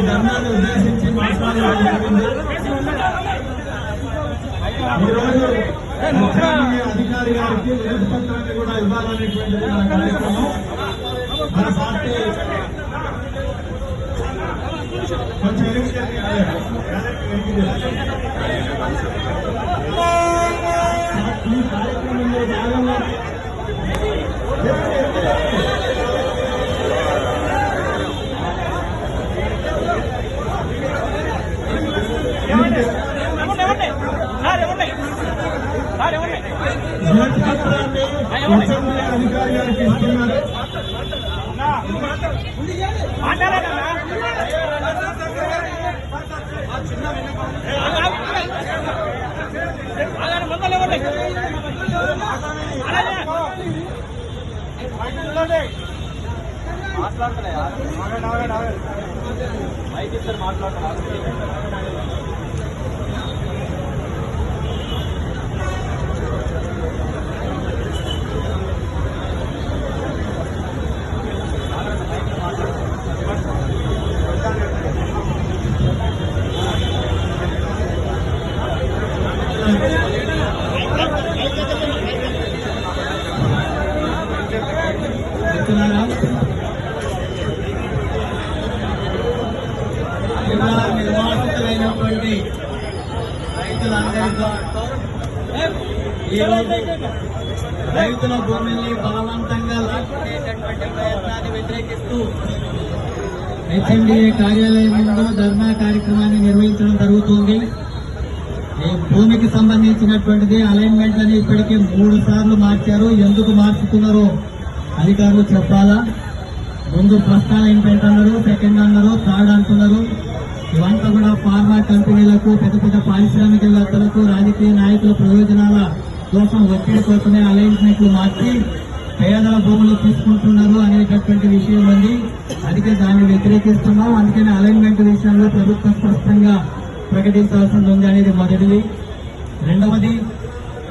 ఈ ధర్నాన్ని ఉద్దేశించి మాట్లాడడం జరిగింది ఈరోజు హెచ్ఎండిఏ అధికారి గారికి వినతి పత్రాన్ని కూడా ఇవ్వాలనేటువంటిది మన కార్యక్రమం మన పార్టీ కొంచెం వెనక్కి జరిగింది. వెనక్కి జరిగింది. ఈ కార్యక్రమంలో భాగంగా పత్రాన్ని అధికారి గారికి ఇస్తున్నారు నిర్వాసితులైనటువంటి రైతులందరితో ఈరోజు రైతుల భూమిని బలవంతంగా లాక్కునేటటువంటి ప్రయత్నాన్ని వ్యతిరేకిస్తూ హెచ్ఎండిఏ కార్యాలయం ముందు ధర్నా కార్యక్రమాన్ని నిర్వహించడం జరుగుతుంది. ఈ భూమికి సంబంధించినటువంటిది అలైన్మెంట్ అని ఇప్పటికే మూడు సార్లు మార్చారు. ఎందుకు మార్చుతున్నారో అధికారులు చెప్పాలా? ముందు ఫస్ట్ అలైన్మెంట్ అన్నారు సెకండ్ అన్నారు థర్డ్ అంటున్నారు. ఇవంతా కూడా ఫార్మా కంపెనీలకు పెద్ద పెద్ద పారిశ్రామికవేత్తలకు రాజకీయ నాయకుల ప్రయోజనాల కోసం ఒత్తిడి కోసమే అలైన్మెంట్లు మార్చి పేదల భూములు తీసుకుంటున్నారు అనేటటువంటి విషయం ఉంది. అందుకే దాన్ని వ్యతిరేకిస్తున్నాం. అందుకని అలైన్మెంట్ విషయంలో ప్రభుత్వం స్పష్టంగా ప్రకటించాల్సింది ఉంది అనేది మొదటిది. రెండవది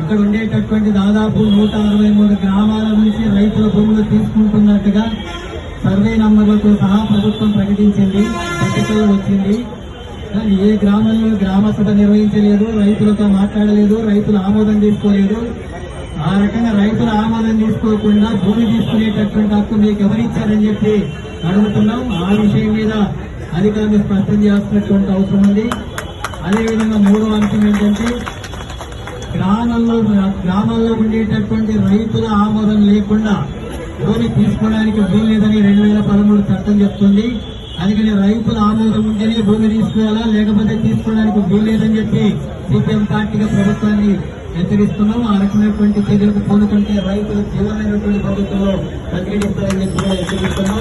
ఇక్కడ ఉండేటటువంటి దాదాపు నూట అరవై మూడు గ్రామాల నుంచి రైతుల భూములు తీసుకుంటున్నట్టుగా సర్వే నంబర్లతో సహా ప్రభుత్వం ప్రకటించింది పట్టికలో వచ్చింది. కానీ ఏ గ్రామంలో గ్రామ సభ నిర్వహించలేదు రైతులతో మాట్లాడలేదు రైతులు ఆమోదం తీసుకోలేదు. ఆ రకంగా రైతుల ఆమోదం తీసుకోకుండా భూమి తీసుకునేటటువంటి హక్కు మీకు ఎవరిచ్చారని చెప్పి అడుగుతున్నాం. ఆ విషయం మీద అధికారులు స్పష్టం చేస్తున్నటువంటి అవసరం ఉంది. అదేవిధంగా మూడో అంశం ఏంటంటే గ్రామాల్లో గ్రామాల్లో ఉండేటటువంటి రైతుల ఆమోదం లేకుండా భూమి తీసుకోవడానికి భూమి లేదని రెండు వేల పదమూడు చట్టం చెప్తుంది. అందుకని రైతుల ఆమోదం ఉంటేనే భూమి తీసుకోవాలా లేకపోతే తీసుకోవడానికి భూమి లేదని చెప్పి సిపిఎం పార్టీగా ప్రభుత్వాన్ని హెచ్చరిస్తున్నాం ఆ రకమైనటువంటి చర్యలకు పూనుకుంటే రైతులు తీవ్రమైనటువంటి ప్రభుత్వంలో ప్రతిఘటిస్తారని చెప్పి హెచ్చరిస్తున్నాం.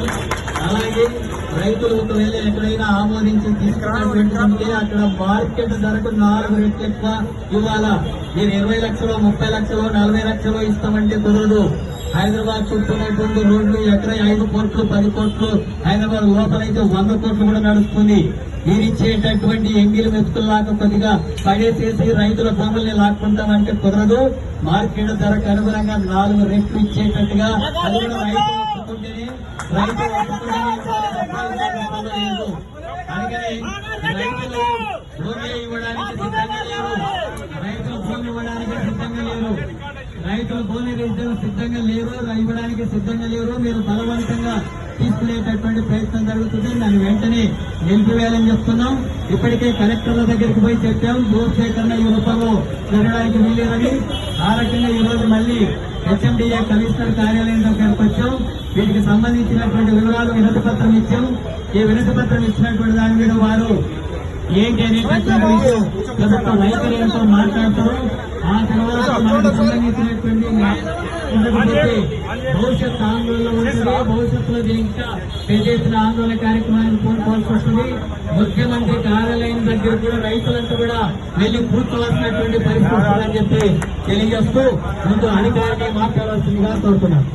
అలాగే రైతులు ఒకవేళ ఎక్కడైనా ఆమోదించి తీసుకున్నటువంటి అక్కడ మార్కెట్ ధరకు నాలుగు రెట్లు ఎక్కువ ఇవ్వాలా? మీరు ఇరవై లక్షలు ముప్పై లక్షలు నలభై లక్షలు ఇస్తామంటే కుదరదు. హైదరాబాద్ చుట్టూ ఉన్నటువంటి రోడ్లు ఎక్కడ ఐదు కోట్లు పది కోట్లు హైదరాబాద్ లోపలైతే వంద కోట్లు కూడా నడుస్తుంది. మీరిచ్చేటటువంటి ఎంగిలి మెతుకుల్లాగా కొద్దిగా పడేసేసి రైతుల భూముల్ని లాక్కుంటామంటే కుదరదు. మార్కెట్ ధరకు అనుగుణంగా నాలుగు రెట్లు ఇచ్చేటట్టుగా అది కూడా రైతు ఒప్పుకుంటేనే రైతు అందుకని రైతులు భూమి ఇవ్వడానికి సిద్ధంగా లేరు. రైతులు భూమి ఇవ్వడానికి సిద్ధంగా లేరు భూమి ఇవ్వడానికి సిద్ధంగా లేరు ఇవ్వడానికి సిద్ధంగా లేరు. మీరు బలవంతంగా తీసుకునేటటువంటి ప్రయత్నం జరుగుతుంది. దాన్ని వెంటనే నిలిపివేయాలని చెప్తున్నాం. ఇప్పటికే కలెక్టర్ల దగ్గరికి పోయి చెప్పాం. భూసేకరణ ఈ రూపంలో జరగడానికి వీలేదని ఆ రకంగా ఈ రోజు మళ్ళీ హెచ్ఎండిఏ కమిషనర్ కార్యాలయం దగ్గరకు వచ్చాం. వీటికి సంబంధించినటువంటి వివరాలు వినతి పత్రం ఇచ్చాం. ఈ వినతి పత్రం ఇచ్చినటువంటి దాని మీద వారు ఏంటి అనేటటువంటి విషయం ప్రభుత్వ వైఖరి ఏంటో మాట్లాడతారు ఆ తర్వాత మనకు సంబంధించినటువంటి భవిష్యత్ ఆందోళన ఉంటుంది. భవిష్యత్తులో ఇంకా పెద్ద ఎత్తున ఆందోళన కార్యక్రమాన్ని పూనుకోవాల్సి వస్తుంది ముఖ్యమంత్రి కార్యాలయం దగ్గర కూడా రైతులంతా కూడా వెళ్ళి కూర్చోవలసినటువంటి పరిస్థితి వస్తుందని చెప్పి తెలియజేస్తూ ముందు అధికారిని మాట్లాడాల్సిందిగా కోరుతున్నాను.